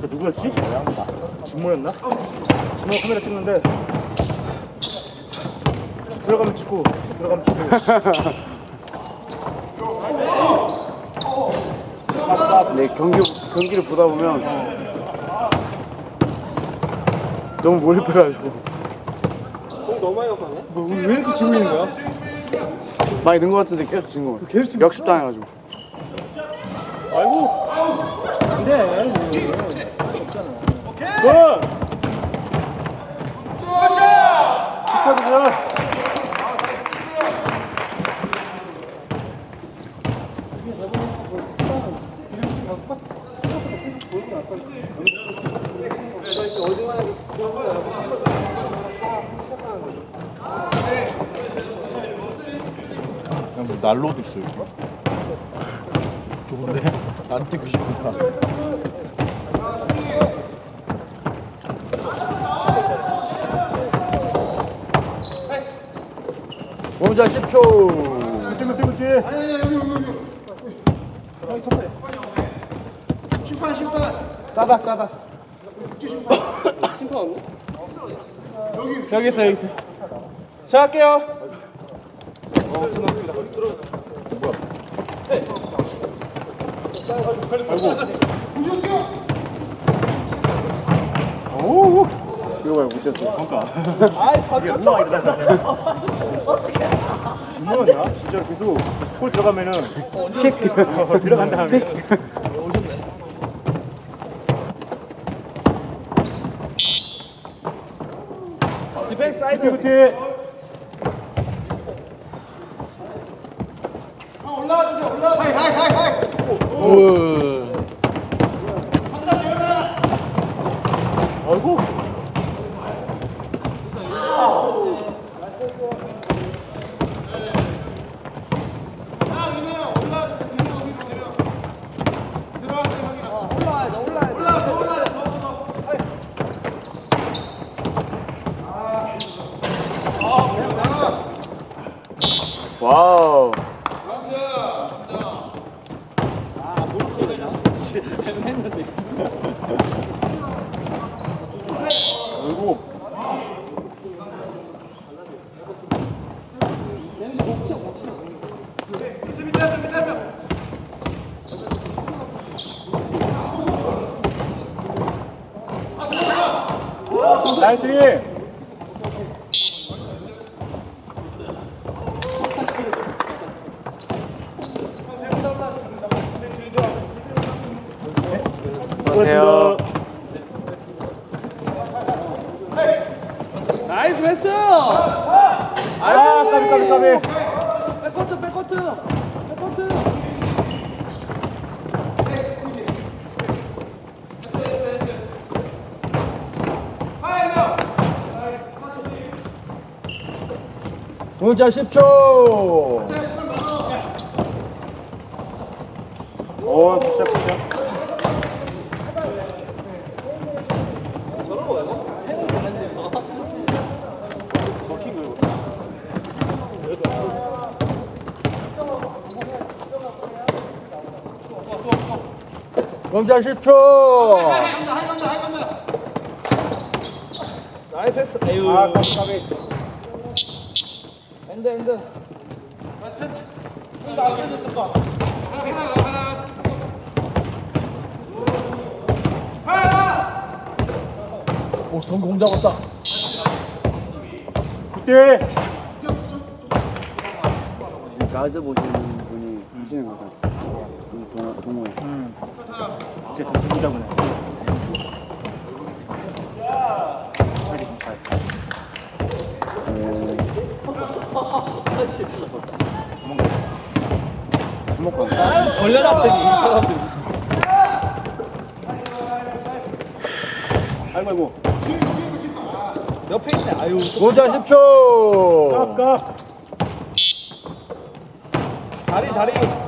저 누구였지? 준모였나? 준모 카메라 찍는데 들어가면 찍고 들어가면 찍고 네, 경기, 경기를 보다 보면 너무 몰입해가지고 뭐, 왜 이렇게 지고 있는 거야? 많이 는 것 같은데 계속 진 거. 계속 진 역습 당해가지고. 아이고 안돼 뭐 난로도 있어 여기. 좋은데? 안 뛰고 싶다. 공자 10초. 뛰면 뛰면 뛰 아니 아니 여기 여기 여기. 심판 심판. 까다, 까다. 여기 있어 여기 있어 자 할게요 이거 봐요, 못 쳤어. 이게 올라가 있다 준모였나? 진짜로 계속 골 들어가면은 킥 들어간 다음에 디펜스 사이드 부티 올라와 주세요 올라와. 하이 하이 하이 아이고 와우. 아이고 나이스 안녕하세요. 나이스 패스! 아, 까비, 까비, 까비. 백코트 백코트 공자 10초. 오, 굿샷, 굿샷. 공자 10초. 간다 하이 간다 하이 간다. 나이 패스 아, 까비. 엔드 엔드 오, 전 공자 같다. 굿대. 가드 보시는 분이 하시는 거다. 동호, 동호회. 같이 보자보네. 차리, 잘. 주먹관. 걸려놨더니 이 사람들. 아이고, 아이고. 옆에 있네 아유 공자 10초. 까, 까. 다리 다리 다리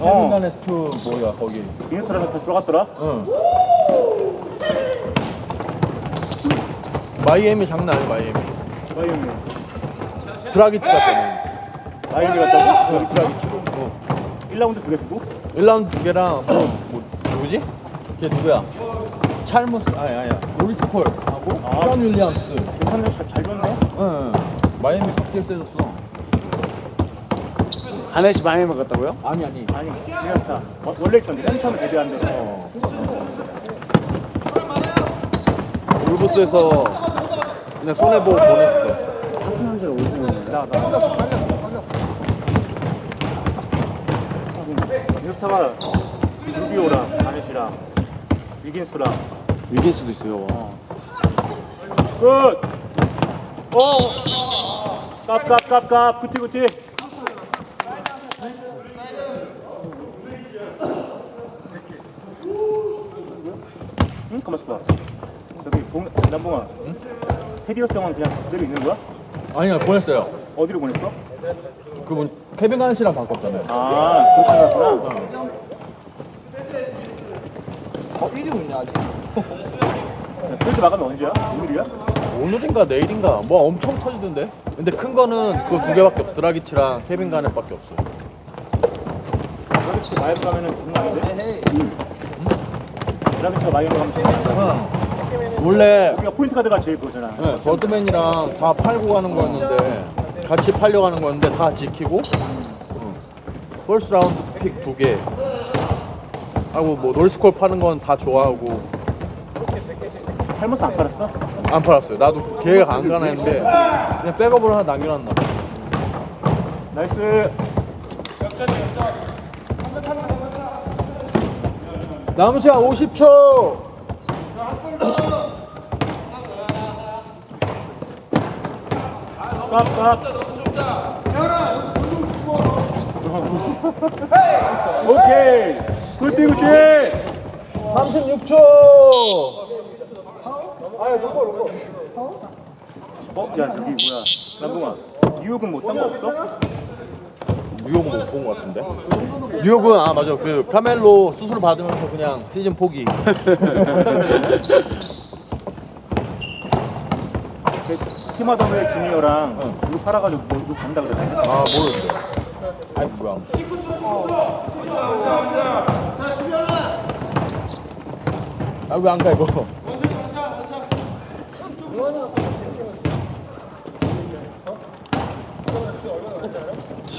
어. 가네 투 뭐야 거기. 미네타에서 다시 들어갔더라? 응. 마이애미 장난 아니야 마이애미. 마이애미. 드라기치 같잖아. 마이애미 갔다고? 여기 드라기치. 어. 1라운드 두개 주고? 1라운드 두 개랑 뭐, 뭐 누구지? 걔 누구야? 찰머스 아니 아니야 로리스 콜 하고 아. 션 윌리엄스 괜찮네. 잘, 잘 줬네. 응 마이애미 칵테일 때렸어 가넷이 많이 먹었다고요? 아니 아니 아니, 미네타. 어, 원래 있던데. 맨 처음에 데뷔한 데서. 울부스에서 그냥 손해보고 보냈어 하스남자를 오시면 나, 나 살렸어, 살렸어, 살렸어. 미네타가 루비오랑 가넷이랑 위긴스랑 이길 수도 있어요. 와. 끝! 어! 깝, 깝, 깝, 깝. 굿티, 굿티. 응? 가만 있어 봐. 저기, 봉, 남봉아. 테디어스 형은 그냥 그대로 있는 거야? 아니야 보냈어요 어디로 보냈어? 그분 케빈 가넷이랑 바꿨잖아요 아, 그렇게 갔구나. 어, 이기고 있네, 아직. 그렇게 나가면 언제야? 오늘이야? 오늘인가 내일인가 뭐 엄청 터지던데 근데 큰 거는 그두 개밖에 없어 드라기치랑 케빈 가넷밖에 없어 그렇지, 마이애미 가면은 장난 아닌데? 드라기치가 마이애미 가면 아닌데? 원래 우리가 포인트 카드가 제일 그거잖아. 네, 버드맨이랑 다 팔고 가는 거였는데 같이 팔려가는 거였는데 다 지키고 펄스 라운드 픽 두 개 하고 뭐 롤스콜 파는 건 다 좋아하고 할머스 안 팔았어? 안 팔았어요 나도 계획 안 가나 했는데 그냥 백업으로 하나 남겨놨나 봐. 나이스. 남은 시간 50초 깝깝. 오케이. 굿띠 굿띠. 36초 어, 야 저기 뭐야, 남봉아. 뉴욕은 뭐 딴 거 없어? 뉴욕은 못 본 것 같은데? 뉴욕은 아 맞아. 그 카멜로 수술 받으면서 그냥 시즌 포기. 그 팀하더웨이 주니어랑 이거 팔아가지고 뭐 이거 간다 그랬네. 아 모르겠어 아이 뭐야. 아 왜 안 가 이거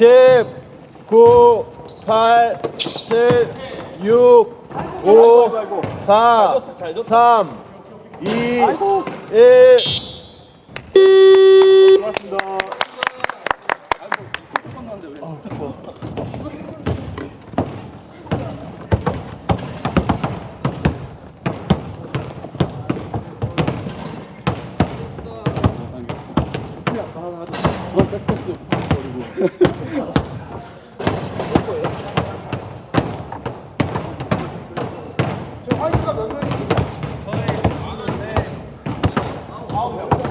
10 9 8 7 6 5 4 3 2 1 고맙습니다. Welcome.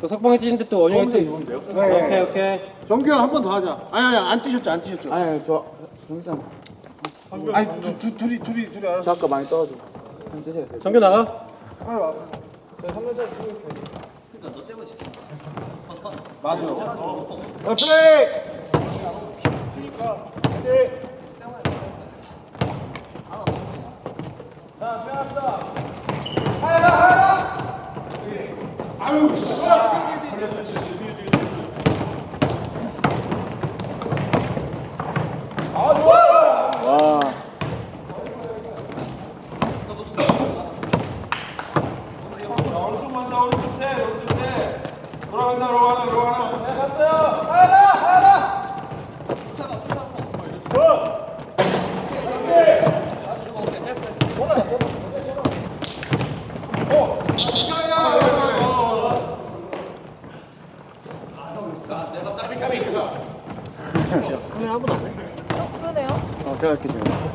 또 석봉이 뛰는데 또 원영이 뛰. 오케이 오케이. 정규 형한번 더 하자. 아니 아니 안 뛰셨죠 안 뛰셨죠. 아니 저 정기상 아니 두, 두, 둘이 둘이 둘이 알았어. 저 아까 많이 떨어져 한 뛰세요 정규 나가. 자 플레이. 그러 네요. 어 제가 할게 제가